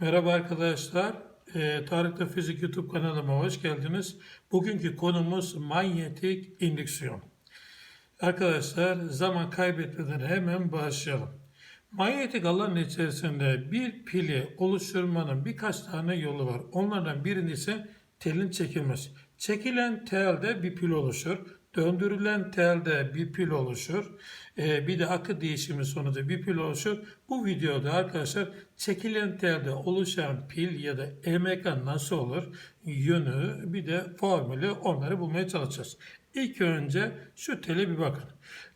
Merhaba arkadaşlar. Ee, Tarihte Fizik YouTube kanalıma hoş geldiniz. Bugünkü konumuz manyetik indüksiyon. Arkadaşlar zaman kaybetmeden hemen başlayalım. Manyetik alan içerisinde bir pili oluşturmanın birkaç tane yolu var. Onlardan birincisi telin çekilmesi. Çekilen telde bir pil oluşur. Döndürülen telde bir pil oluşur. Ee, bir de akı değişimi sonucu bir pil oluşur. Bu videoda arkadaşlar çekilen telde oluşan pil ya da EMK nasıl olur? Yönü bir de formülü onları bulmaya çalışacağız. İlk önce şu tele bir bakın.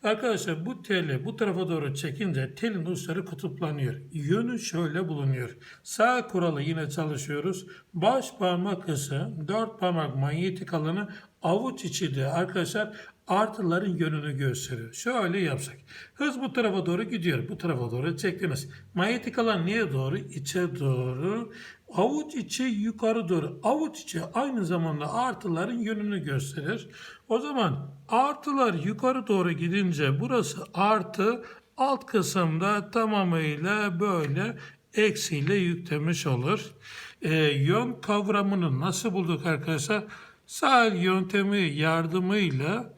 Arkadaşlar bu teli bu tarafa doğru çekince telin uçları kutuplanıyor. Yönü şöyle bulunuyor. Sağ kuralı yine çalışıyoruz. Baş parmak ısı, dört parmak manyetik alanı avuç içi de arkadaşlar artıların yönünü gösteriyor. Şöyle yapsak. Hız bu tarafa doğru gidiyor. Bu tarafa doğru çektiniz. Manyetik alan niye doğru? İçe doğru. Avuç içi yukarı doğru. Avuç içi aynı zamanda artıların yönünü gösterir. O zaman artılar yukarı doğru gidince burası artı alt kısımda tamamıyla böyle eksiyle yüklemiş olur. Ee, yön kavramını nasıl bulduk arkadaşlar? Sahil yöntemi yardımıyla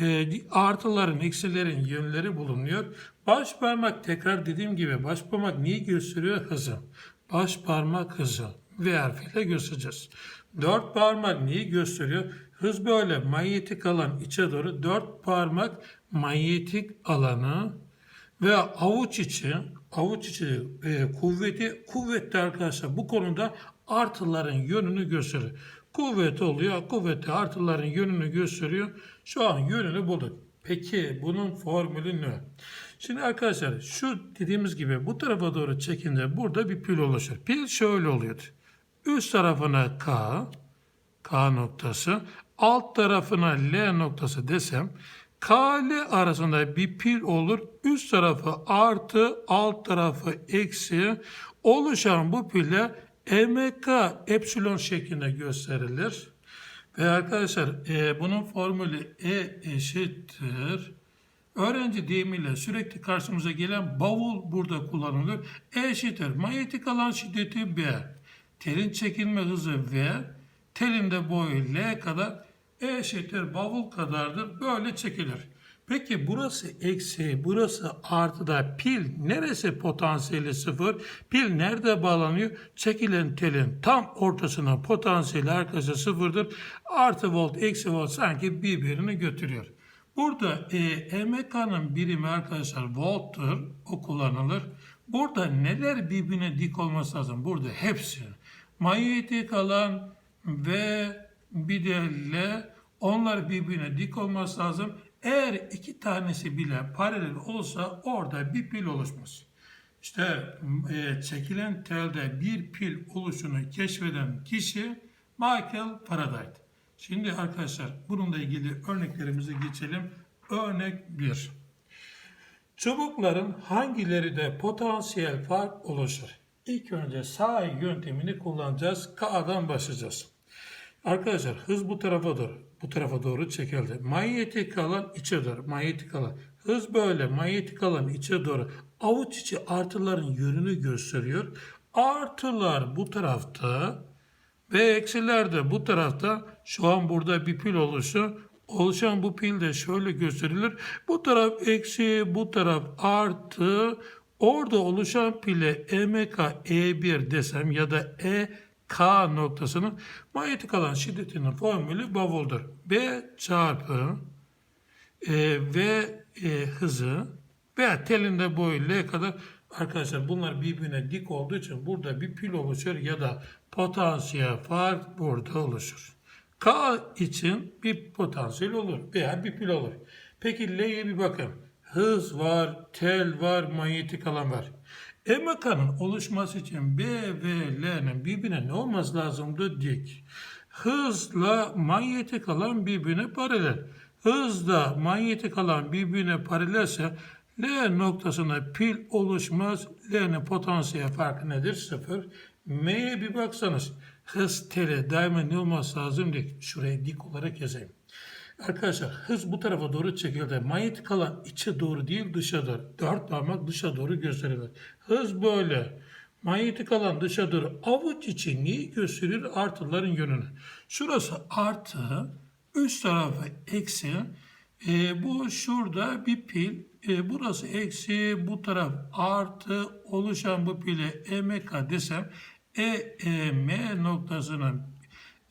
e, artıların, eksilerin yönleri bulunuyor. Baş parmak tekrar dediğim gibi baş parmak neyi gösteriyor? Hızı. Baş parmak hızı. V harfiyle göstereceğiz. Dört parmak neyi gösteriyor? Hız böyle manyetik alan içe doğru dört parmak manyetik alanı ve avuç içi avuç içi e, kuvveti kuvvetli arkadaşlar bu konuda artıların yönünü gösterir. Kuvvet oluyor. Kuvveti artıların yönünü gösteriyor. Şu an yönünü bulduk. Peki bunun formülü ne? Şimdi arkadaşlar şu dediğimiz gibi bu tarafa doğru çekince burada bir pil oluşur. Pil şöyle oluyordu. Üst tarafına K, K noktası, alt tarafına L noktası desem K ile arasında bir pil olur. Üst tarafı artı, alt tarafı eksi. Oluşan bu pile EMK epsilon şeklinde gösterilir. Ve arkadaşlar e, bunun formülü E eşittir. Öğrenci deyimiyle sürekli karşımıza gelen bavul burada kullanılır. E eşittir. Manyetik alan şiddeti B. Telin çekilme hızı V. Telin de boyu L kadar. E eşittir bavul kadardır. Böyle çekilir. Peki burası eksi, burası artı da pil neresi potansiyeli sıfır? Pil nerede bağlanıyor? Çekilen telin tam ortasına potansiyeli arkadaşlar sıfırdır. Artı volt, eksi volt sanki birbirini götürüyor. Burada e, EMK'nın birimi arkadaşlar volttur. O kullanılır. Burada neler birbirine dik olması lazım? Burada hepsi. Manyetik alan ve bir de L onlar birbirine dik olması lazım. Eğer iki tanesi bile paralel olsa orada bir pil oluşmaz. İşte e, çekilen telde bir pil oluşunu keşfeden kişi Michael Faraday. Şimdi arkadaşlar bununla ilgili örneklerimize geçelim. Örnek 1. Çubukların hangileri de potansiyel fark oluşur? İlk önce sağ yöntemini kullanacağız. K'dan başlayacağız. Arkadaşlar hız bu tarafa doğru. Bu tarafa doğru çekildi. Manyetik alan içe doğru. Manyetik alan. Hız böyle. Manyetik alan içe doğru. Avuç içi artıların yönünü gösteriyor. Artılar bu tarafta ve eksiler de bu tarafta. Şu an burada bir pil oluşu. Oluşan bu pil de şöyle gösterilir. Bu taraf eksi, bu taraf artı. Orada oluşan pile EMK E1 desem ya da E K noktasının manyetik alan şiddetinin formülü bavuldur. B çarpı e, V e, hızı veya telinde boyu L kadar arkadaşlar bunlar birbirine dik olduğu için burada bir pil oluşur ya da potansiyel fark burada oluşur. K için bir potansiyel olur veya bir pil olur. Peki L'ye bir bakın. Hız var, tel var, manyetik alan var. EMK'nın oluşması için B ve L'nin birbirine ne olması lazımdı? Dik. Hızla manyetik alan birbirine paralel. Hızla manyetik alan birbirine paralelse L noktasına pil oluşmaz. L'nin potansiyel farkı nedir? Sıfır. M'ye bir baksanız hız tele daima ne olması lazım? Dik. Şuraya dik olarak yazayım. Arkadaşlar hız bu tarafa doğru çekildi. Manyetik alan içe doğru değil dışa doğru. Dört parmak dışa doğru gösterilir. Hız böyle. Manyetik alan dışa doğru avuç için neyi gösterir? Artıların yönünü. Şurası artı, üst tarafı eksi. E, bu şurada bir pil. E, burası eksi, bu taraf artı. Oluşan bu pile EMK desem E, E, M noktasının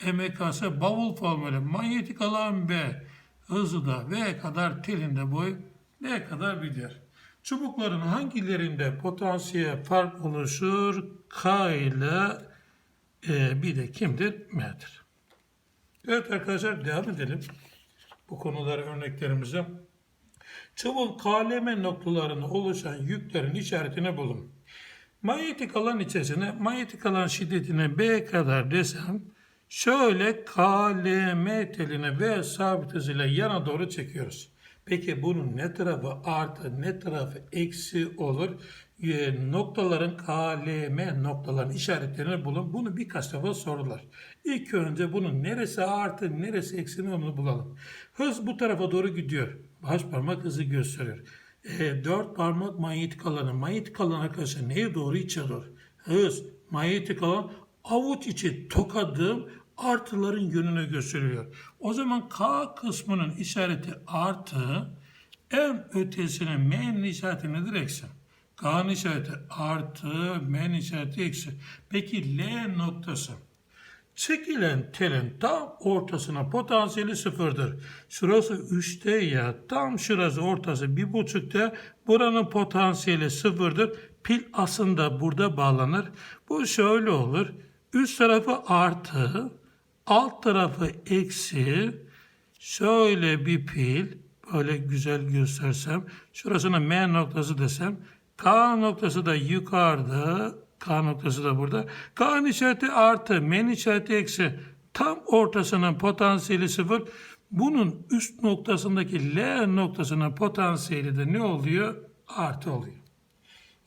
EMK'sı bavul formülü. Manyetik alan B. Hızı da V kadar telinde boy ne kadar gider? Çubukların hangilerinde potansiyel fark oluşur? K ile e, bir de kimdir? M'dir. Evet arkadaşlar devam edelim. Bu konulara örneklerimize. Çubuğun KLM noktalarında oluşan yüklerin işaretini bulun. Manyetik alan içerisine manyetik alan şiddetine B kadar desem şöyle KLM teline V sabit hızıyla yana doğru çekiyoruz. Peki bunun ne tarafı artı ne tarafı eksi olur? E, noktaların KLM noktaların işaretlerini bulun. Bunu birkaç defa sordular. İlk önce bunun neresi artı neresi eksi onu bulalım. Hız bu tarafa doğru gidiyor. Baş parmak hızı gösteriyor. E, dört parmak manyetik alanı. Manyetik alan arkadaşlar neye doğru içe doğru? Hız, manyetik alan avuç içi tokadım artıların yönünü gösteriyor. O zaman K kısmının işareti artı, en ötesinin M'nin işareti nedir? Eksi. K'nın işareti artı, M'nin işareti eksi. Peki L noktası. Çekilen telin tam ortasına potansiyeli sıfırdır. Şurası 3'te ya tam şurası ortası 1.5'te buranın potansiyeli sıfırdır. Pil aslında burada bağlanır. Bu şöyle olur. Üst tarafı artı, alt tarafı eksi. Şöyle bir pil böyle güzel göstersem. Şurasına M noktası desem. K noktası da yukarıda. K noktası da burada. K'nın işareti artı, M'nin işareti eksi. Tam ortasının potansiyeli sıfır. Bunun üst noktasındaki L noktasının potansiyeli de ne oluyor? Artı oluyor.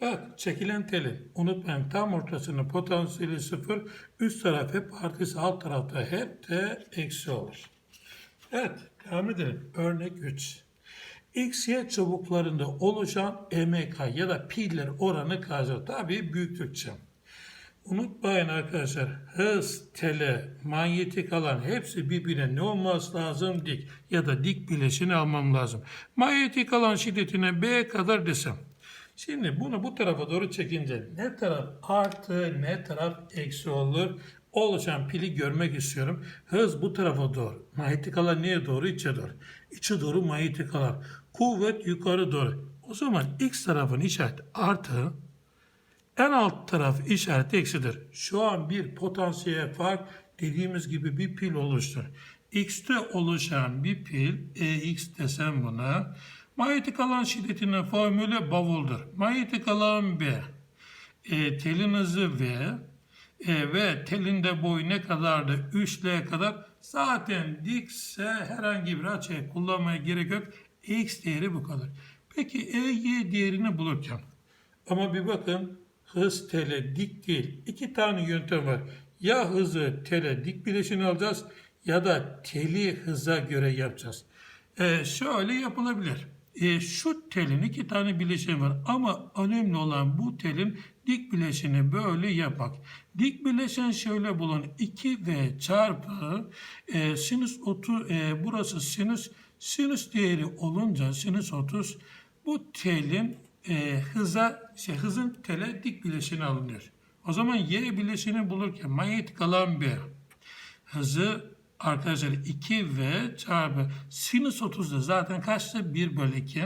Evet, çekilen telin. Unutmayın tam ortasının potansiyeli sıfır. Üst taraf hep artısı, alt tarafta hep de eksi olur. Evet, devam edelim. Örnek 3. XY çubuklarında oluşan EMK ya da piller oranı kaçtır? Tabii büyük Türkçe. Unutmayın arkadaşlar hız, tele, manyetik alan hepsi birbirine ne olması lazım? Dik ya da dik bileşini almam lazım. Manyetik alan şiddetine B kadar desem. Şimdi bunu bu tarafa doğru çekince ne taraf artı ne taraf eksi olur? Oluşan pili görmek istiyorum. Hız bu tarafa doğru. Manyetik alan neye doğru? İçe doğru. İçe doğru manyetik alan. Kuvvet yukarı doğru. O zaman x tarafın işareti artı, en alt taraf işareti eksidir. Şu an bir potansiyel fark dediğimiz gibi bir pil oluştur. X'te oluşan bir pil, EX desem buna, manyetik alan şiddetinin formülü bavuldur. Manyetik alan B, e, telin hızı V e, ve telinde boyu ne kadardı? 3L kadar. Zaten dikse herhangi bir açı kullanmaya gerek yok. X değeri bu kadar. Peki EY değerini bulurken ama bir bakın hız tele dik değil. İki tane yöntem var. Ya hızı tele dik bileşini alacağız ya da teli hıza göre yapacağız. Ee, şöyle yapılabilir. Ee, şu telin iki tane bileşeni var ama önemli olan bu telin dik bileşeni böyle yapmak. Dik bileşen şöyle bulun. 2V çarpı e, sinüs 30 e, burası sinüs sinüs değeri olunca sinüs 30 bu telin e, hıza şey hızın tele dik bileşeni alınıyor. O zaman y bileşeni bulurken manyetik alan B hızı arkadaşlar 2v çarpı sinüs 30'da zaten kaçtı? 1 bölü 2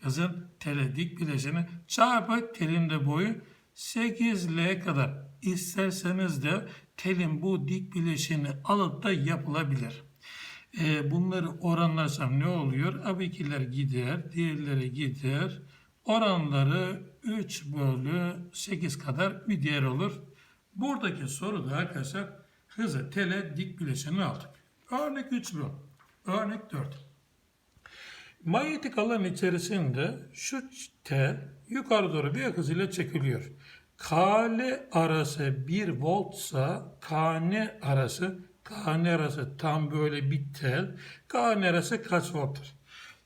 hızın tele dik bileşeni çarpı telin de boyu 8L kadar. İsterseniz de telin bu dik bileşeni alıp da yapılabilir. E, bunları oranlarsam ne oluyor? Abikiler gider, diğerleri gider. Oranları 3 bölü 8 kadar bir değer olur. Buradaki soruda arkadaşlar hızı tele dik bileşeni aldık. Örnek 3 bu. Örnek 4. Manyetik alan içerisinde şu tel yukarı doğru bir hızıyla çekiliyor. KL arası 1 voltsa KN arası KN arası tam böyle bir tel. KN arası kaç volttur?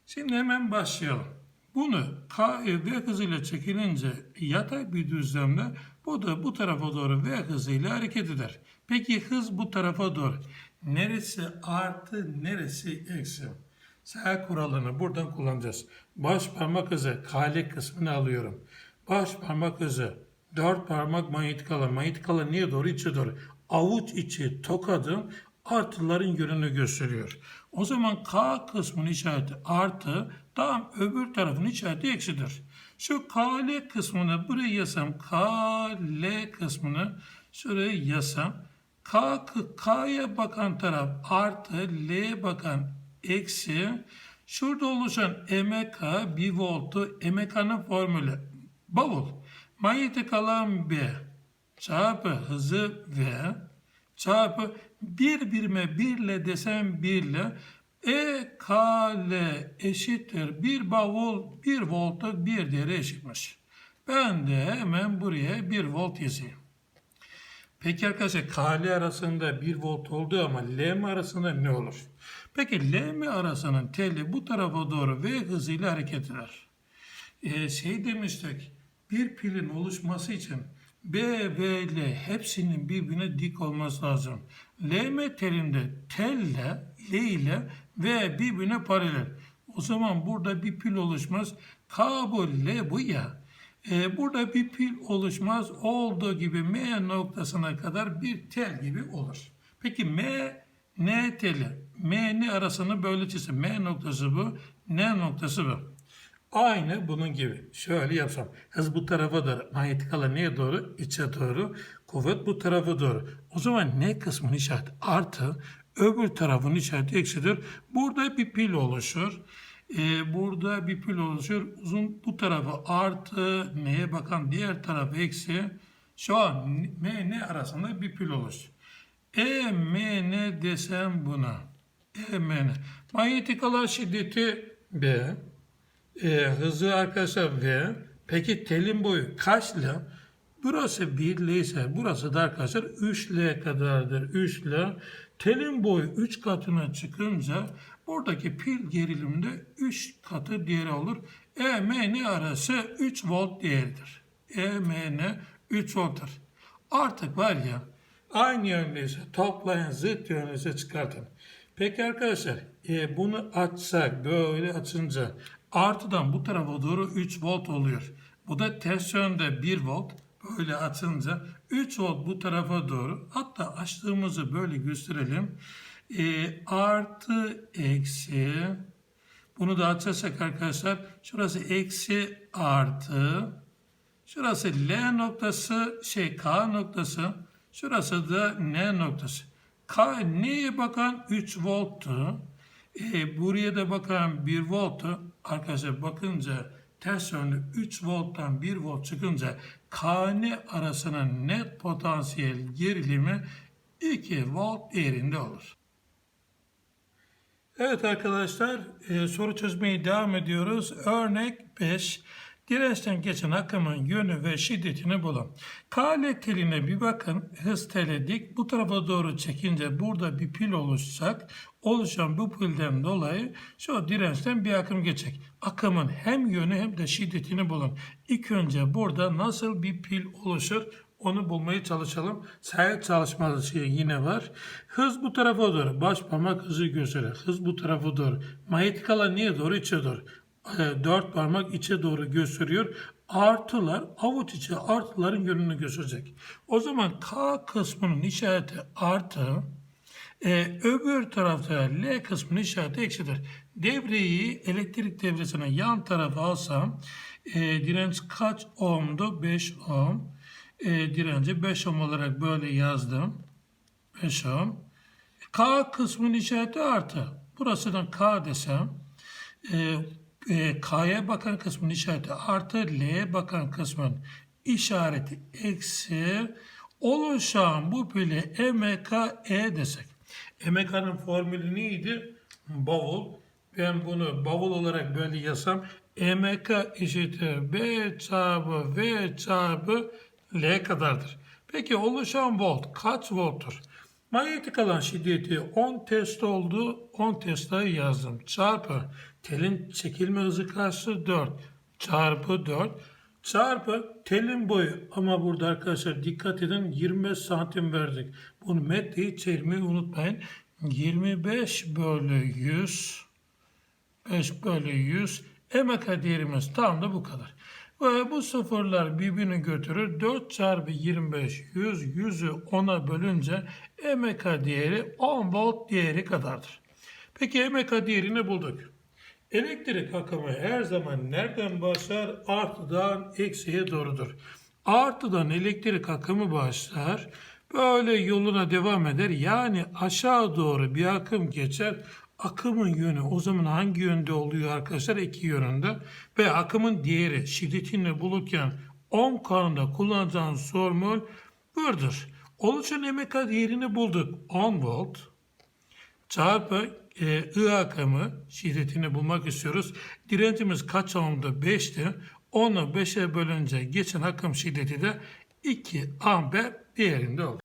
Şimdi hemen başlayalım. Bunu K V hızıyla çekilince yatay bir düzlemde Bu da bu tarafa doğru V hızıyla hareket eder. Peki hız bu tarafa doğru. Neresi artı, neresi eksi? Sağ kuralını buradan kullanacağız. Baş parmak hızı kale kısmını alıyorum. Baş parmak hızı dört parmak. Manyetik alan niye doğru? içe doğru. Avuç içi tokadım artıların yönünü gösteriyor. O zaman K kısmının işareti artı, tam öbür tarafın işareti eksidir. Şu KL kısmını buraya yazsam, KL kısmını şuraya yazsam, K, K'ya bakan taraf artı, L'ye bakan eksi, şurada oluşan MK bir voltu, MK'nın formülü bavul. Manyetik alan B çarpı hızı V çarpı bir birime birle desem birle E K L eşittir bir bavul bir volta bir değeri eşitmiş. Ben de hemen buraya bir volt yazayım. Peki arkadaşlar K L arasında 1 volt oldu ama L mi arasında ne olur? Peki L mi arasının teli bu tarafa doğru V hızıyla hareket eder. Ee, şey demiştik bir pilin oluşması için B ve L hepsinin birbirine dik olması lazım. LM telinde telle L ile V birbirine paralel. O zaman burada bir pil oluşmaz. K bu ya. Ee, burada bir pil oluşmaz. Olduğu gibi M noktasına kadar bir tel gibi olur. Peki M N teli. M N arasını böyle çizsin. M noktası bu. N noktası bu. Aynı bunun gibi. Şöyle yapsam. Hız bu tarafa doğru. Manyetik alan neye doğru? İçe doğru. Kuvvet bu tarafa doğru. O zaman ne kısmının işareti artı. Öbür tarafın işareti eksidir. Burada bir pil oluşur. Ee, burada bir pil oluşur. Uzun bu tarafı artı. Neye bakan diğer tarafı eksi. Şu an M ne arasında bir pil oluşur. E M ne desem buna. E M ne. Manyetik alan şiddeti B. E, hızı arkadaşlar V. Peki telin boyu kaç L? Burası 1 L ise burası da arkadaşlar 3 L kadardır. 3 L. Telin boyu 3 katına çıkınca buradaki pil geriliminde 3 katı değeri olur. E, M, N arası 3 volt değeridir. E, M, N 3 volttur. Artık var ya aynı yöndeyse toplayın zıt yönünüze çıkartın. Peki arkadaşlar e, bunu açsak böyle açınca artıdan bu tarafa doğru 3 volt oluyor. Bu da ters yönde 1 volt böyle açınca 3 volt bu tarafa doğru hatta açtığımızı böyle gösterelim. E, artı eksi bunu da açarsak arkadaşlar şurası eksi artı şurası L noktası şey K noktası şurası da N noktası. K neye bakan 3 volttu. E, buraya da bakan 1 volttu. Arkadaşlar bakınca ters yönlü 3 volttan 1 volt çıkınca KN arasının net potansiyel gerilimi 2 volt değerinde olur. Evet arkadaşlar e, soru çözmeye devam ediyoruz. Örnek 5. Dirençten geçen akımın yönü ve şiddetini bulun. KL teline bir bakın. Hız teli dik. Bu tarafa doğru çekince burada bir pil oluşacak. Oluşan bu pilden dolayı şu dirençten bir akım geçecek. Akımın hem yönü hem de şiddetini bulun. İlk önce burada nasıl bir pil oluşur onu bulmaya çalışalım. Sayı çalışması yine var. Hız bu tarafa doğru. Baş parmak hızı gösterir. Hız bu tarafa doğru. Manyetik alan niye doğru? İçe doğru. E, dört parmak içe doğru gösteriyor. Artılar avuç içi artıların yönünü gösterecek. O zaman K kısmının işareti artı. E, öbür tarafta L kısmının işareti eksidir. Devreyi elektrik devresine yan tarafa alsam e, direnç kaç ohmdu? 5 ohm. E, direnci 5 ohm olarak böyle yazdım. 5 ohm. K kısmının işareti artı. Burasından K desem e, e, K'ya bakan kısmın işareti artı L'ye bakan kısmın işareti eksi oluşan bu pili MKE desek. MK'nın formülü neydi? Bavul. Ben bunu bavul olarak böyle yazsam MK eşittir B çarpı V çarpı L kadardır. Peki oluşan volt kaç volttur? Manyetik alan şiddeti 10 test oldu. 10 testayı yazdım. Çarpı telin çekilme hızı kaçtı? 4. Çarpı 4. çarpı telin boyu ama burada arkadaşlar dikkat edin 25 santim verdik. Bunu metreyi çevirmeyi unutmayın. 25 bölü 100 5 bölü 100 emeka değerimiz tam da bu kadar. Ve bu sıfırlar birbirini götürür. 4 çarpı 25 100 100'ü 10'a bölünce emeka değeri 10 volt değeri kadardır. Peki emeka değerini bulduk. Elektrik akımı her zaman nereden başlar? Artıdan eksiye doğrudur. Artıdan elektrik akımı başlar. Böyle yoluna devam eder. Yani aşağı doğru bir akım geçer. Akımın yönü o zaman hangi yönde oluyor arkadaşlar? İki yönünde. Ve akımın değeri şiddetini bulurken 10 kanunda kullanacağınız formül budur. Oluşan emeka değerini bulduk. 10 volt çarpı e, I akımı şiddetini bulmak istiyoruz. Direncimiz kaç ohmdu? 5'ti. Onu 5'e bölünce geçen akım şiddeti de 2 amper değerinde oldu.